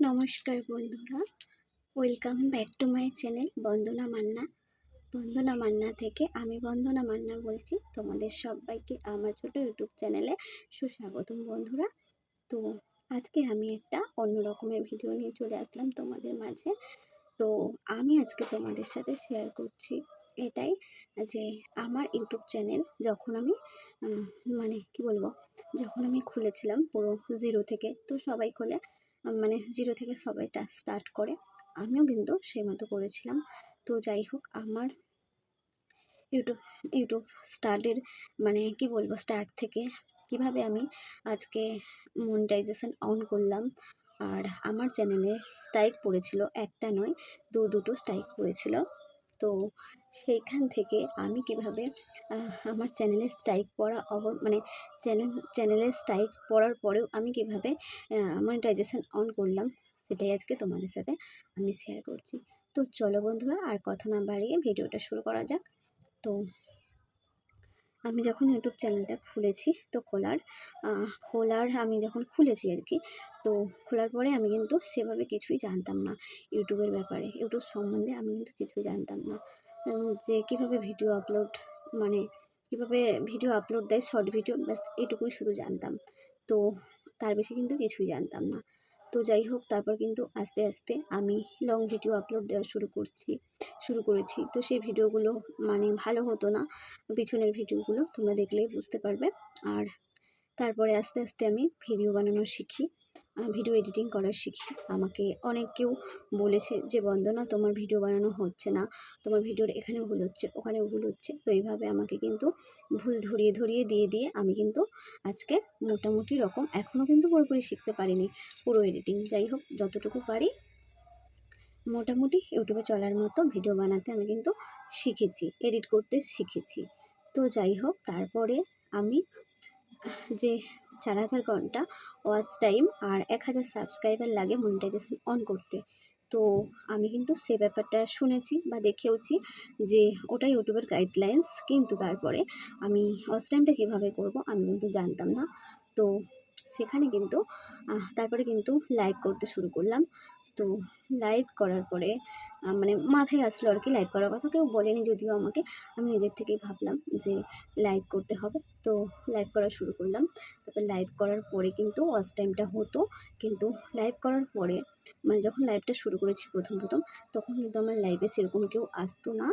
নমস্কার বন্ধুরা welcome back to my channel Bandana Manna. Bandana Manna থেকে আমি বন্দনা মান্না বলছি, তোমাদের সবাইকে আমার ছোট ইউটিউব চ্যানেলে সুস্বাগতম বন্ধুরা। তো আজকে আমি একটা অন্য রকমের ভিডিও নিয়ে চলে আসলাম তোমাদের মাঝে। তো আমি আজকে তোমাদের সাথে শেয়ার করছি এটাই যে আমার ইউটিউব চ্যানেল যখন আমি মানে কি বলব, যখন আমি খুলেছিলাম পুরো জিরো থেকে, তো সবাই খোলে মানে জিরো থেকে সবাইটা স্টার্ট করে। আমিও কিন্তু সেই মতো করেছিলাম। তো যাই হোক, আমার ইউটিউব ইউটিউব স্টার্টের মানে কি বলব স্টার্ট থেকে কীভাবে আমি আজকে মনিটাইজেশন অন করলাম, আর আমার চ্যানেলে স্ট্রাইক পড়েছিল, একটা নয় দু দুটো স্ট্রাইক পড়েছিল। তো সেইখান থেকে আমি কীভাবে আমার চ্যানেলে স্ট্রাইক পড়া অব মানে চ্যানেল চ্যানেলে স্ট্রাইক পড়ার পরেও আমি কীভাবে মনিটাইজেশন অন করলাম, সেটাই আজকে তোমাদের সাথে আমি শেয়ার করছি। তো চলো বন্ধুরা, আর কথা না বাড়িয়ে ভিডিওটা শুরু করা যাক। তো আমি যখন ইউটিউব চ্যানেলটা খুলেছি, তো খোলার খোলার আমি যখন খুলেছি আর কি, তো খোলার পরে আমি কিন্তু সেভাবে কিছুই জানতাম না ইউটিউবের ব্যাপারে। ইউটিউব সম্বন্ধে আমি কিন্তু কিছুই জানতাম না। যে কীভাবে ভিডিও আপলোড মানে কীভাবে ভিডিও আপলোড দেয় শর্ট ভিডিও ব্যাস এটুকুই শুধু জানতাম। তো তার বেশি কিন্তু কিছুই জানতাম না। তো যাই হোক, তারপর কিন্তু আস্তে আস্তে আমি লং ভিডিও আপলোড দেওয়া শুরু করছি, শুরু করেছি। তো সেই ভিডিওগুলো মানে ভালো হতো না, পিছনের ভিডিওগুলো তোমরা দেখলেই বুঝতে পারবে। আর তারপরে আস্তে আস্তে আমি ভিডিও বানানো শিখি। ভিডিও এডিটিং করা শিখি। আমাকে অনেক কেউ বলেছে যে, বন্দনা, তোমার ভিডিও বানানো হচ্ছে না। তোমার ভিডিওর এখানে ভুল হচ্ছে ওখানে ভুল হচ্ছে। তো এইভাবে আমাকে কিন্তু ভুল ধরিয়ে ধরিয়ে দিয়ে দিয়ে আমি কিন্তু আজকে মোটামুটি রকম এখনও কিন্তু পুরোপুরি শিখতে পারিনি, পুরো এডিটিং যাই হোক, যতটুকু পারি মোটামুটি ইউটিউবে চলার মতো ভিডিও বানাতে আমি কিন্তু শিখেছি এডিট করতে শিখেছি। তো যাই হোক, তারপরে আমি যে চার হাজার ঘণ্টা ওয়াচ টাইম আর এক হাজার সাবস্ক্রাইবার লাগে মনিটাইজেশন অন করতে। তো আমি কিন্তু সে ব্যাপারটা শুনেছি বা দেখেওছি যে ওটা ইউটিউবের গাইডলাইন্স কিন্তু তারপরে আমি ওয়াচ টাইমটা কীভাবে করব আমি কিন্তু জানতাম না। তো সেখানে কিন্তু তারপরে কিন্তু লাইভ করতে শুরু করলাম। তো লাইভ করার পরে মানে মাথায় আসলো আর কি লাইভ করার কথা। কেউ বলেনি যদিও আমাকে। আমি নিজের থেকেই ভাবলাম যে লাইভ করতে হবে। তো লাইভ করা শুরু করলাম। তারপর লাইভ করার পরে কিন্তু ওয়াচ টাইমটা হতো। কিন্তু লাইভ করার পরে মানে যখন লাইভটা শুরু করেছি প্রথম প্রথম, তখন কিন্তু আমার লাইভে সেরকম কেউ আসতো না।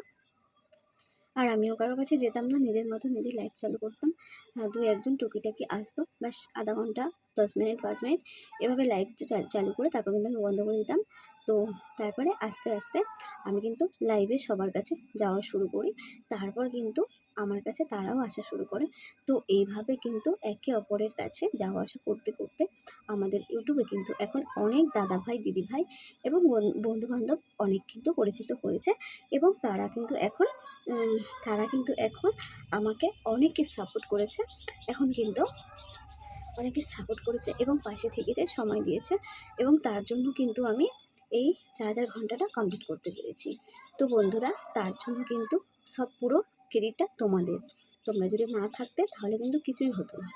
আর আমিও কারোর কাছে যেতাম না, নিজের মতো নিজে লাইভ চালু করতাম। দু একজন টুকিটাকি আসতো, ব্যাস আধা ঘণ্টা, দশ মিনিট, পাঁচ মিনিট, এভাবে লাইভ চালু করে তারপর কিন্তু আমি বন্ধ করে দিতাম। তো তারপরে আস্তে আস্তে আমি কিন্তু লাইভে সবার কাছে যাওয়া শুরু করি। তারপর কিন্তু আমার কাছে তারাও আসা শুরু করে। তো এইভাবে কিন্তু একে অপরের কাছে যাওয়া আসা করতে করতে আমাদের ইউটিউবে কিন্তু এখন অনেক দাদা ভাই দিদি ভাই এবং বন্ধু বান্ধব অনেক কিন্তু পরিচিত হয়েছে এবং তারা কিন্তু এখন তারা কিন্তু এখন আমাকে অনেকে সাপোর্ট করেছে। এখন কিন্তু অনেকে সাপোর্ট করেছে এবং পাশে থেকে থেকেছে সময় দিয়েছে এবং তার জন্য কিন্তু আমি এই চার হাজার ঘন্টাটা কমপ্লিট করতে পেরেছি। তো বন্ধুরা, তার জন্য কিন্তু সব পুরো ক্রেডিটটা তোমাদের। তোমরা যদি না থাকতে, তাহলে কিন্তু কিছুই হতো না।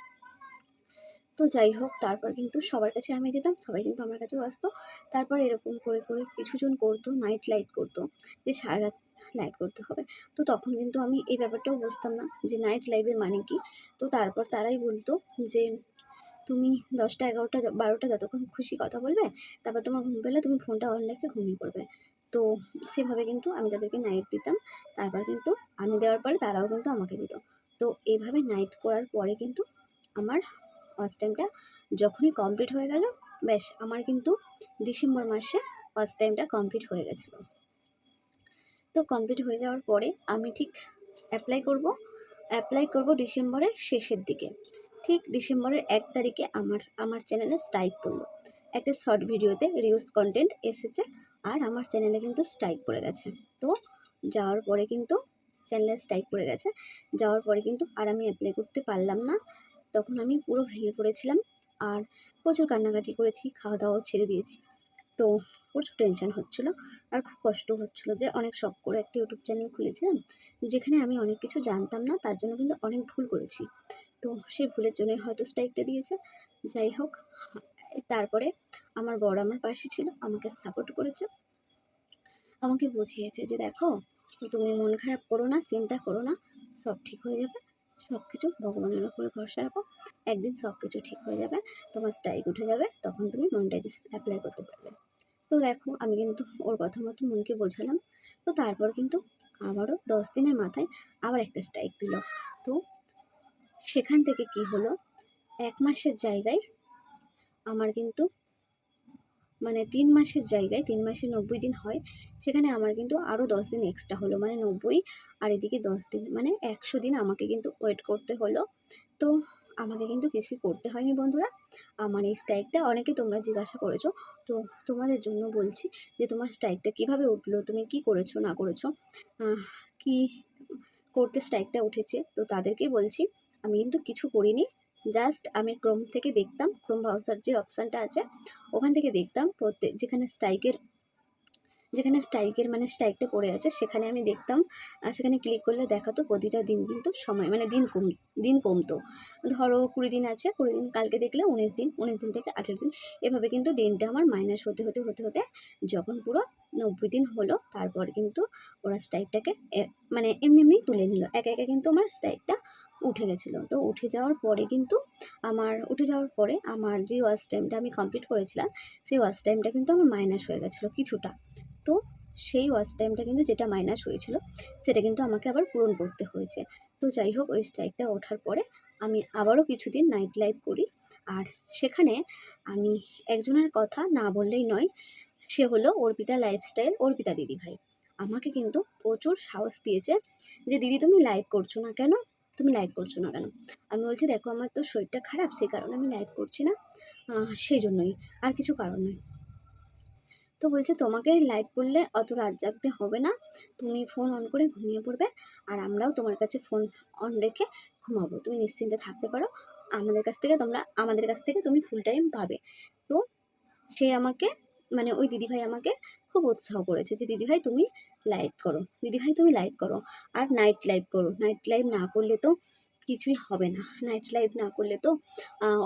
তো যাই হোক, তারপর কিন্তু সবার কাছে আমি যেতাম, সবাই কিন্তু আমার কাছেও আসতো। তারপর এরকম করে করে কিছুজন করতো নাইট লাইট করতো, যে সারা রাত লাইভ করতে হবে। তো তখন কিন্তু আমি এই ব্যাপারটাও বুঝতাম না, যে নাইট লাইভের মানে কি? তো তারপর তারাই বলতো যে, তুমি দশটা, এগারোটা, বারোটা যতক্ষণ খুশি কথা বলবে, তারপর তোমার ঘুম পেলে তুমি ফোনটা অন রেখে ঘুমিয়ে পড়বে। তো সেভাবে কিন্তু আমি তাদেরকে নাইট দিতাম। তারপর কিন্তু আমি দেওয়ার পরে তারাও কিন্তু আমাকে দিত। তো এইভাবে নাইট করার পরে কিন্তু আমার ওয়াচ টাইমটা যখনই কমপ্লিট হয়ে গেল, ব্যাস আমার কিন্তু ডিসেম্বর মাসে ওয়াচ টাইমটা কমপ্লিট হয়ে গেছিল। তো কমপ্লিট হয়ে যাওয়ার পরে আমি ঠিক অ্যাপ্লাই করব। অ্যাপ্লাই করব ডিসেম্বরের শেষের দিকে। ঠিক ডিসেম্বরের এক তারিখে আমার আমার চ্যানেলে স্ট্রাইক পড়ল। একটা শর্ট ভিডিওতে রিউজ কন্টেন্ট এসেছে। আর আমার চ্যানেলে কিন্তু স্ট্রাইক পড়ে গেছে। তো যাওয়ার পরে কিন্তু চ্যানেলে স্ট্রাইক পড়ে গেছে। যাওয়ার পরে কিন্তু আর আমি অ্যাপ্লাই করতে পারলাম না। তখন আমি পুরো ভেঙে পড়েছিলাম আর প্রচুর কান্নাকাটি করেছি খাওয়া দাওয়াও ছেড়ে দিয়েছি। তো প্রচুর টেনশন হচ্ছিল আর খুব কষ্ট হচ্ছিল যে অনেক শখ করে একটা ইউটিউব চ্যানেল খুলেছিলাম, যেখানে আমি অনেক কিছু জানতাম না, তার জন্য কিন্তু অনেক ভুল করেছি। তো সেই ভুলের জন্যই হয়তো স্ট্রাইকটা দিয়েছে। যাই হোক তারপরে আমার বর আমার পাশে ছিল, আমাকে সাপোর্ট করেছে। আমাকে বুঝিয়েছে যে দেখো, তুমি মন খারাপ করো না, চিন্তা করো না, সব ঠিক হয়ে যাবে। সব কিছু ভগবানের ওপরে ভরসা রাখো। একদিন সব কিছু ঠিক হয়ে যাবে, তোমার স্ট্রাইক উঠে যাবে, তখন তুমি মনিটাইজেশন অ্যাপ্লাই করতে পারবে। তো দেখো, আমি কিন্তু ওর কথা মতো মনকে বোঝালাম। তো তারপর কিন্তু আবারও দশ দিনের মাথায় আবার একটা স্ট্রাইক দিল। তো সেখান থেকে কি হলো? এক মাসের জায়গায় আমার কিন্তু মানে তিন মাসের জায়গায়, তিন মাসে নব্বই দিন হয়, সেখানে আমার কিন্তু আরও দশ দিন এক্সট্রা হলো মানে নব্বই আর এদিকে দশ দিন মানে একশো দিন আমাকে কিন্তু ওয়েট করতে হলো। তো আমাকে কিন্তু কিছুই করতে হয়নি বন্ধুরা। আমার এই স্ট্রাইকটা অনেকে তোমরা জিজ্ঞাসা করেছ, তো তোমাদের জন্য বলছি যে তোমার স্ট্রাইকটা কীভাবে উঠল, তুমি কি করেছ, না করেছ? কি করতে স্ট্রাইকটা উঠেছে? তো তাদেরকে বলছি, আমি কিন্তু কিছু করিনি জাস্ট আমি ক্রোম থেকে দেখতাম ক্রোম ব্রাউজার যে অপশানটা আছে, ওখান থেকে দেখতাম প্রত্যেক, যেখানে স্ট্রাইকের যেখানে স্ট্রাইকের মানে স্ট্রাইকটা পড়ে আছে, সেখানে আমি দেখতাম, আর সেখানে ক্লিক করলে দেখাতো প্রতিটা দিন কিন্তু সময় মানে দিন কম, দিন কমতো। ধরো কুড়ি দিন আছে, কুড়ি দিন কালকে দেখলে উনিশ দিন উনিশ দিন থেকে আঠেরো দিন, এভাবে কিন্তু দিনটা আমার মাইনাস হতে হতে হতে হতে যখন পুরো নব্বই দিন হলো, তারপর কিন্তু ওরা স্ট্রাইকটাকে মানে এমনি এমনি তুলে নিল। একা একা কিন্তু আমার স্ট্রাইকটা উঠে গেছিল। তো উঠে যাওয়ার পরে কিন্তু আমার, উঠে যাওয়ার পরে আমার যে ওয়াচ টাইমটা আমি কমপ্লিট করেছিলাম, সেই ওয়াচ টাইমটা কিন্তু আমার মাইনাস হয়ে গেছিল কিছুটা। তো সেই ওয়াচ টাইমটা কিন্তু যেটা মাইনাস হয়েছিল, সেটা কিন্তু আমাকে আবার পূরণ করতে হয়েছে। তো যাই হোক, ওই স্ট্রাইকটা ওঠার পরে আমি আবারও কিছুদিন নাইট লাইভ করি। আর সেখানে আমি একজনের কথা না বললেই নয়, সে হলো অর্পিতা লাইফস্টাইল অর্পিতা দিদি ভাই আমাকে কিন্তু প্রচুর সাহস দিয়েছে যে, দিদি তুমি লাইভ করছ না কেন? তুমি লাইভ করছ না কেন? আমি বলছি, দেখো, আমার তো শরীরটা খারাপ, সেই কারণে আমি লাইভ করছি না। সেই জন্যই, আর কিছু কারণ নয় তো বলছে, তোমাকে লাইভ করলে অত রাত জাগতে হবে না। তুমি ফোন অন করে ঘুমিয়ে পড়বে, আর আমরাও তোমার কাছে ফোন অন রেখে ঘুমাবো। তুমি নিশ্চিন্তে থাকতে পারো। আমাদের কাছ থেকে তোমরা, আমাদের কাছ থেকে তুমি ফুল টাইম পাবে। তো সে আমাকে মানে ওই দিদিভাই আমাকে খুব উৎসাহ করেছে যে, দিদিভাই, তুমি লাইভ করো। দিদিভাই, তুমি লাইভ করো। আর নাইট লাইভ করো। নাইট লাইভ না করলে তো কিছুই হবে না। নাইট লাইভ না করলে তো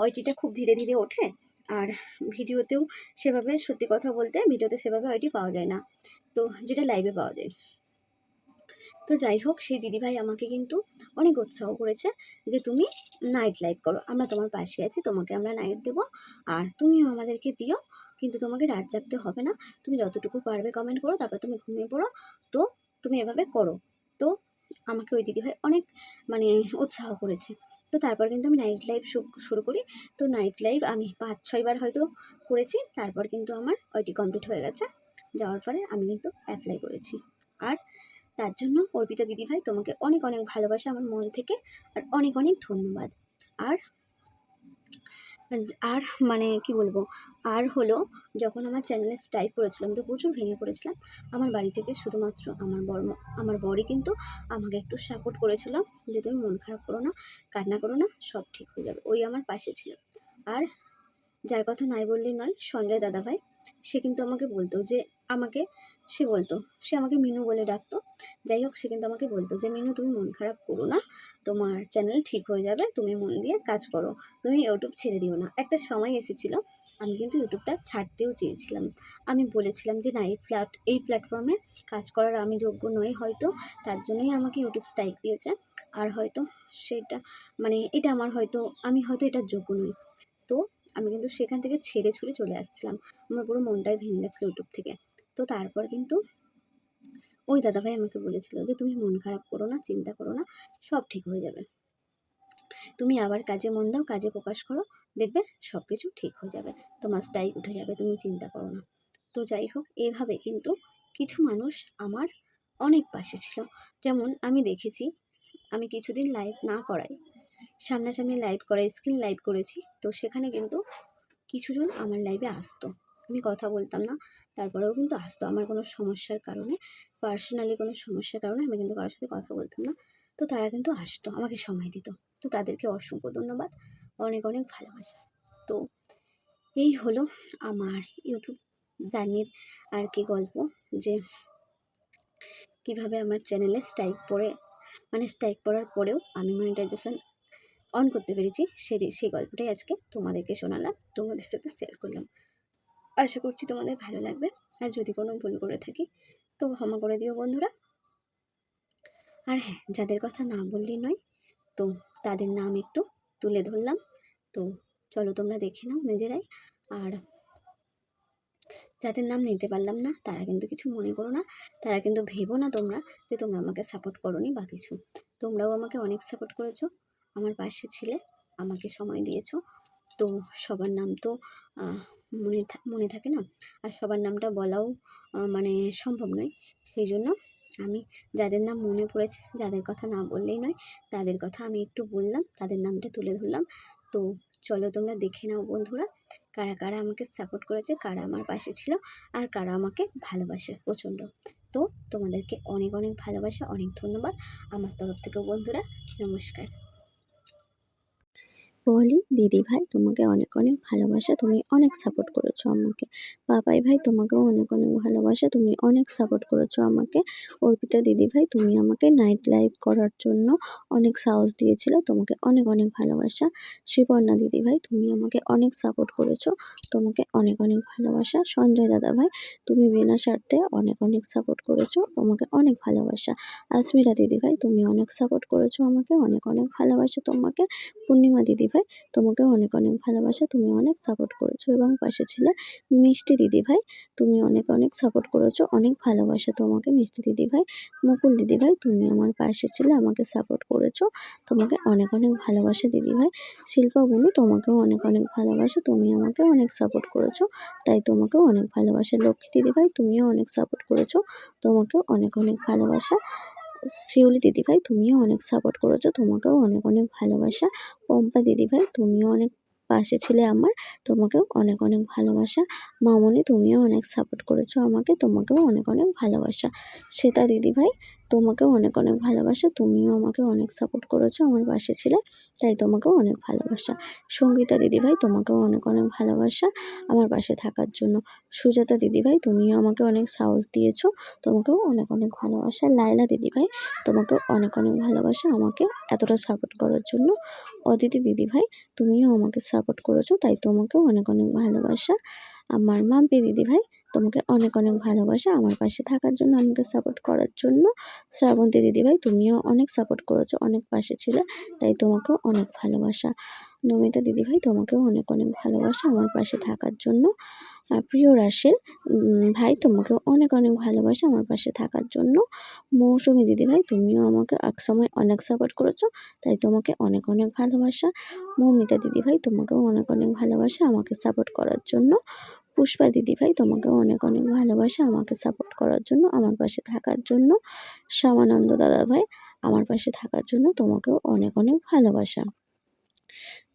ওইটিটা খুব ধীরে ধীরে ওঠে। আর ভিডিওতেও সেভাবে সত্যি কথা বলতে ভিডিওতে সেভাবে ওইটি পাওয়া যায় না। তো যেটা লাইভে পাওয়া যায়। তো যাই হোক, সেই দিদিভাই আমাকে কিন্তু অনেক উৎসাহ করেছে যে, তুমি নাইট লাইভ করো। আমরা তোমার পাশে আছি। তোমাকে আমরা নাইট দেবো। আর তুমিও আমাদেরকে দিও। কিন্তু তোমাকে রাত জাগতে হবে না। তুমি যতটুকু পারবে কমেন্ট করো, তারপর তুমি ঘুমিয়ে পড়ো। তো তুমি এভাবে করো। তো আমাকে ওই দিদিভাই অনেক মানে উৎসাহ করেছে। তো তারপর কিন্তু আমি নাইট লাইভ শুরু করি। তো নাইট লাইভ আমি পাঁচ ছয়বার হয়তো করেছি। তারপর কিন্তু আমার ওইটি কমপ্লিট হয়ে গেছে। যাওয়ার পরে আমি কিন্তু অ্যাপ্লাই করেছি। আর তার জন্য অর্পিতা দিদিভাই তোমাকে অনেক অনেক ভালোবাসা আমার মন থেকে। আর অনেক অনেক ধন্যবাদ। আর আর মানে কি বলব? আর হলো যখন আমার চ্যানেলে স্ট্রাইক করেছিলাম তো প্রচুর ভেঙে পড়েছিলাম। আমার বাড়ি থেকে শুধুমাত্র আমার বর, আমার বরই কিন্তু আমাকে একটু সাপোর্ট করেছিল যে তুমি মন খারাপ করো না, কান্না করো না, সব ঠিক হয়ে যাবে। ওই আমার পাশে ছিল। আর যার কথা নাই বললেই নয়, সঞ্জয় দাদাভাই, সে কিন্তু আমাকে বলতো যে আমাকে, সে বলতো, সে আমাকে মিনু বলে ডাকতো। যাই হোক, সে কিন্তু আমাকে বলতো যে, মিনু, তুমি মন খারাপ করো না। তোমার চ্যানেল ঠিক হয়ে যাবে, তুমি মন দিয়ে কাজ করো। তুমি ইউটিউব ছেড়ে দিও না। একটা সময় এসেছিল, আমি কিন্তু ইউটিউবটা ছাড়তেও চেয়েছিলাম। আমি বলেছিলাম যে, না, এই প্ল্যাট এই প্ল্যাটফর্মে কাজ করার আমি যোগ্য নই হয়তো, তার জন্যই আমাকে ইউটিউব স্ট্রাইক দিয়েছে। আর হয়তো সেটা মানে এটা আমার হয়তো, আমি হয়তো এটার যোগ্য নই। তো আমি কিন্তু সেখান থেকে ছেড়ে ছুড়ে চলে আসছিলাম। আমার পুরো মনটাই ভেঙে গেছিল ইউটিউব থেকে। তো তারপর কিন্তু ওই দাদাভাই আমাকে বলেছিল যে, তুমি মন খারাপ করো না, চিন্তা করো না, সব ঠিক হয়ে যাবে। তুমি আবার কাজে মন দাও, কাজে প্রকাশ করো, দেখবে সব কিছু ঠিক হয়ে যাবে। তোমার স্ট্রাইক উঠে যাবে, তুমি চিন্তা করো না। তো যাই হোক, এভাবে কিন্তু কিছু মানুষ আমার অনেক পাশে ছিল। যেমন আমি দেখেছি, আমি কিছুদিন লাইভ না করাই সামনাসামনি লাইভ করাই স্ক্রিন লাইভ করেছি, তো সেখানে কিন্তু কিছুজন আমার লাইভে আসতো। আমি কথা বলতাম না। তারপরেও কিন্তু আসতো আমার কোনো সমস্যার কারণে। পার্সোনালি কোনো সমস্যার কারণে আমি কিন্তু কারোর সাথে কথা বলতাম না। তো তারা কিন্তু আসতো, আমাকে সময় দিত। তো তাদেরকে অসংখ্য ধন্যবাদ। অনেক অনেক ভালোবাসা। তো এই হলো আমার ইউটিউব জার্নির আর কি গল্প যে কীভাবে আমার চ্যানেলে স্ট্রাইক পড়ে মানে স্ট্রাইক পড়ার পরেও আমি মনিটাইজেশন অন করতে পেরেছি। সেই সেই গল্পটাই আজকে তোমাদেরকে শোনালাম। তোমাদের সাথে শেয়ার করলাম। আশা করছি তোমাদের ভালো লাগবে। আর যদি কোনো ভুল করে থাকি, তো ক্ষমা করে দিও বন্ধুরা। আর হ্যাঁ যাদের কথা না বললেই নয়, তো তাদের নাম একটু তুলে ধরলাম। তো চলো তোমরা দেখে নাও নিজেরাই। আর যাদের নাম নিতে পারলাম না, তারা কিন্তু কিছু মনে করো না। তারা কিন্তু ভেবো না তোমরা যে তোমরা আমাকে সাপোর্ট করো নি বা কিছু। তোমরাও আমাকে অনেক সাপোর্ট করেছ। আমার পাশে ছিলে, আমাকে সময় দিয়েছ। তো সবার নাম তো মনে মনে থাকে না? আর সবার নামটা বলাও মানে সম্ভব নয়। সেই জন্য আমি যাদের নাম মনে পড়েছে, যাদের কথা না বললেই নয়, তাদের কথা আমি একটু বললাম, তাদের নামটা তুলে ধরলাম। তো চলো তোমরা দেখে নাও বন্ধুরা, কারা কারা আমাকে সাপোর্ট করেছে, কারা আমার পাশে ছিল, আর কারা আমাকে ভালোবাসে প্রচণ্ড। তো তোমাদেরকে অনেক অনেক ভালোবাসা, অনেক ধন্যবাদ। আমার তরফ থেকে বন্ধুরা, নমস্কার। বলি, দিদি ভাই, তোমাকে অনেক অনেক ভালোবাসা, তুমি অনেক সাপোর্ট করেছ আমাকে। বাবাই ভাই, তোমাকেও অনেক অনেক ভালোবাসা, তুমি অনেক সাপোর্ট করেছ আমাকে। অর্পিতা দিদি ভাই, তুমি আমাকে নাইট লাইভ করার জন্য অনেক সাহস দিয়েছিলে, তোমাকে অনেক অনেক ভালোবাসা। শ্রীপর্ণা দিদি ভাই, তুমি আমাকে অনেক সাপোর্ট করেছ, তোমাকে অনেক অনেক ভালোবাসা। সঞ্জয় দাদা ভাই, তুমি বিনা স্বার্থে অনেক অনেক সাপোর্ট করেছ, তোমাকে অনেক ভালোবাসা। আসমিরা দিদি ভাই, তুমি অনেক সাপোর্ট করেছ আমাকে, অনেক অনেক ভালোবাসা তোমাকে। পূর্ণিমা দিদি ভাই তোমাকেও অনেক অনেক ভালোবাসা, তুমি অনেক সাপোর্ট করেছ এবং পাশে ছিলে মিষ্টি দিদি ভাই তুমি অনেক অনেক সাপোর্ট করেছ, অনেক ভালোবাসা তোমাকে মিষ্টি দিদি ভাই মুকুল দিদি ভাই তুমি আমার পাশে ছিলে, আমাকে সাপোর্ট করেছ, তোমাকে অনেক অনেক ভালোবাসা দিদি ভাই শিল্পা বুনু তোমাকেও অনেক অনেক ভালোবাসা, তুমি আমাকে অনেক সাপোর্ট করেছ, তাই তোমাকেও অনেক ভালোবাসা। লক্ষ্মী দিদি ভাই তুমিও অনেক সাপোর্ট করেছ, তোমাকেও অনেক অনেক ভালোবাসা। শিউলি দিদিভাই, তুমিও অনেক সাপোর্ট করেছ, তোমাকেও অনেক অনেক ভালোবাসা। পম্পা দিদিভাই, তুমিও অনেক পাশে ছিলে আমার, তোমাকেও অনেক অনেক ভালোবাসা। মামনি, তুমিও অনেক সাপোর্ট করেছ আমাকে, তোমাকেও অনেক অনেক ভালোবাসা। শ্বেতা দিদিভাই তোমাকেও অনেক অনেক ভালোবাসা। তুমিও আমাকে অনেক সাপোর্ট করেছ। আমার পাশে ছিলে, তাই তোমাকেও অনেক ভালোবাসা। সঙ্গীতা দিদিভাই তোমাকেও অনেক অনেক ভালোবাসা আমার পাশে থাকার জন্য। সুজাতা দিদিভাই তুমিও আমাকে অনেক সাহস দিয়েছ। তোমাকেও অনেক অনেক ভালোবাসা। লাইলা দিদিভাই তোমাকেও অনেক অনেক ভালোবাসা আমাকে এতটা সাপোর্ট করার জন্য। অদিতি দিদিভাই তুমিও আমাকে সাপোর্ট করেছ, তাই তোমাকেও অনেক অনেক ভালোবাসা। আমার মাম্পি দিদিভাই তোমাকে অনেক অনেক ভালোবাসা। আমার পাশে থাকার জন্য আমাকে সাপোর্ট করার জন্য। শ্রাবন্তী দিদিভাই তুমিও অনেক সাপোর্ট করেছ অনেক পাশে ছিলে তাই তোমাকেও অনেক ভালোবাসা। নমিতা দিদিভাই তোমাকেও অনেক অনেক ভালোবাসা আমার পাশে থাকার জন্য। প্রিয় উম, ভাই তোমাকেও অনেক অনেক ভালোবাসা আমার পাশে থাকার জন্য। মৌসুমি দিদিভাই তুমিও আমাকে এক সময় অনেক সাপোর্ট করেছ তাই তোমাকে অনেক অনেক ভালোবাসা। মৌমিতা দিদিভাই তোমাকেও অনেক অনেক ভালোবাসা আমাকে সাপোর্ট করার জন্য। পুষ্পা দিদিভাই তোমাকে অনেক অনেক ভালোবাসা আমাকে সাপোর্ট করার জন্য, আমার পাশে থাকার জন্য। শ্যামানন্দ দাদাভাই আমার পাশে থাকার জন্য তোমাকেও অনেক অনেক ভালোবাসা।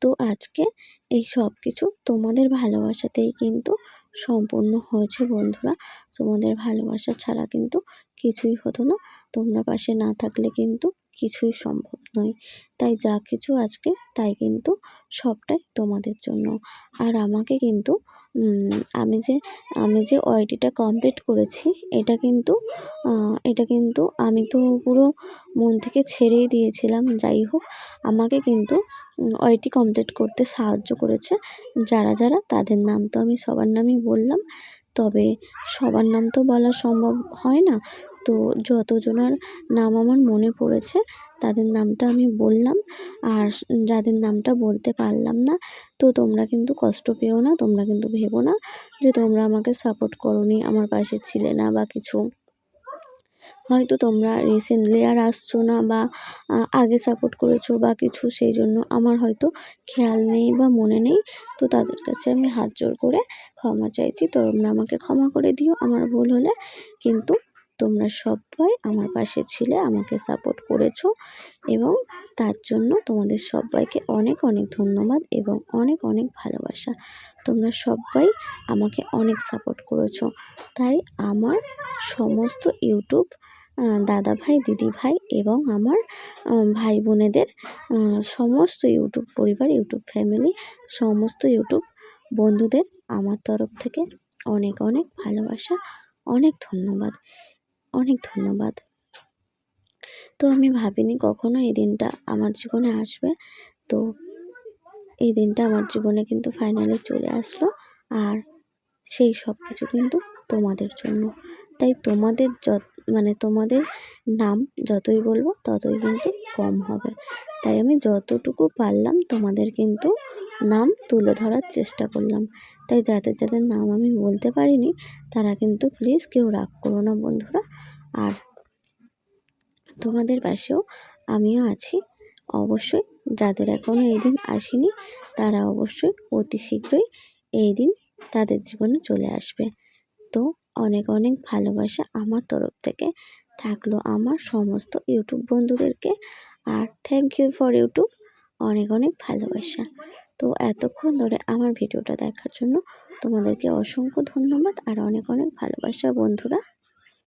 তো আজকে এই সব কিছু তোমাদের ভালোবাসাতেই কিন্তু সম্পূর্ণ হয়েছে বন্ধুরা। তোমাদের ভালোবাসা ছাড়া কিন্তু কিছুই হতো না। তোমরা পাশে না থাকলে কিন্তু কিছুই সম্ভব নয়। তাই যা কিছু আজকে, তাই কিন্তু সবটাই তোমাদের জন্য। আর আমাকে কিন্তু আমি যে আমি যে ওআইটিটা কমপ্লিট করেছি, এটা কিন্তু এটা কিন্তু আমি তো পুরো মন থেকে ছেড়েই দিয়েছিলাম। যাই হোক, আমাকে কিন্তু ওআইটি কমপ্লিট করতে সাহায্য করেছে। যারা যারা, তাদের নাম তো আমি সবার নামই বললাম। তবে সবার নাম তো বলা সম্ভব হয় না। তো যতজনার নাম আমার মনে পড়েছে, তাদের নামটা আমি বললাম। আর যাদের নামটা বলতে পারলাম না, তো তোমরা কিন্তু কষ্ট পেও না, তোমরা কিন্তু ভেবো না যে তোমরা আমাকে সাপোর্ট করোনি, আমার পাশে ছিলে না বা কিছু। হয়তো তোমরা রিসেন্টলি আর আসছো না বা আগে সাপোর্ট করেছ বা কিছু, সেই জন্য আমার হয়তো খেয়াল নেই বা মনে নেই। তো তাদের কাছে আমি হাত জোর করে ক্ষমা চাইছি। তোমরা আমাকে ক্ষমা করে দিও, আমার ভুল হলে কিন্তু তোমরা সবাই আমার পাশে ছিলে, আমাকে সাপোর্ট করেছ এবং তার জন্য তোমাদের সবাইকে অনেক অনেক ধন্যবাদ এবং অনেক অনেক ভালোবাসা। তোমরা সবাই আমাকে অনেক সাপোর্ট করেছ। তাই আমার সমস্ত ইউটিউব দাদা ভাই দিদি ভাই এবং আমার ভাই বোনেদের সমস্ত ইউটিউব পরিবার, ইউটিউব ফ্যামিলি সমস্ত ইউটিউব বন্ধুদের আমার তরফ থেকে অনেক অনেক ভালোবাসা, অনেক ধন্যবাদ। অনেক ধন্যবাদ। তো আমি ভাবিনি কখনো এই দিনটা আমার জীবনে আসবে। তো এই দিনটা আমার জীবনে কিন্তু ফাইনালি চলে আসলো। আর সেই সব কিছু কিন্তু তোমাদের জন্য। তাই তোমাদের যত মানে তোমাদের নাম যতই বলব ততই কিন্তু কম হবে। তাই আমি যতটুকু পারলাম তোমাদের কিন্তু নাম তুলে ধরার চেষ্টা করলাম। তাই যাদের যাদের নাম আমি বলতে পারিনি, তারা কিন্তু প্লিজ কেউ রাগ করো না বন্ধুরা। আর তোমাদের পাশেও আমিও আছি। অবশ্যই যাদের এখনও এই দিন আসেনি, তারা অবশ্যই অতি শীঘ্রই এই দিন তাদের জীবনে চলে আসবে। তো অনেক অনেক ভালোবাসা আমার তরফ থেকে থাকল আমার সমস্ত ইউটিউব বন্ধুদেরকে। আর থ্যাংক ইউ ফর ইউটিউব অনেক অনেক ভালোবাসা। তো এতক্ষণ ধরে আমার ভিডিওটা দেখার জন্য তোমাদেরকে অসংখ্য ধন্যবাদ আর অনেক অনেক ভালোবাসা বন্ধুরা।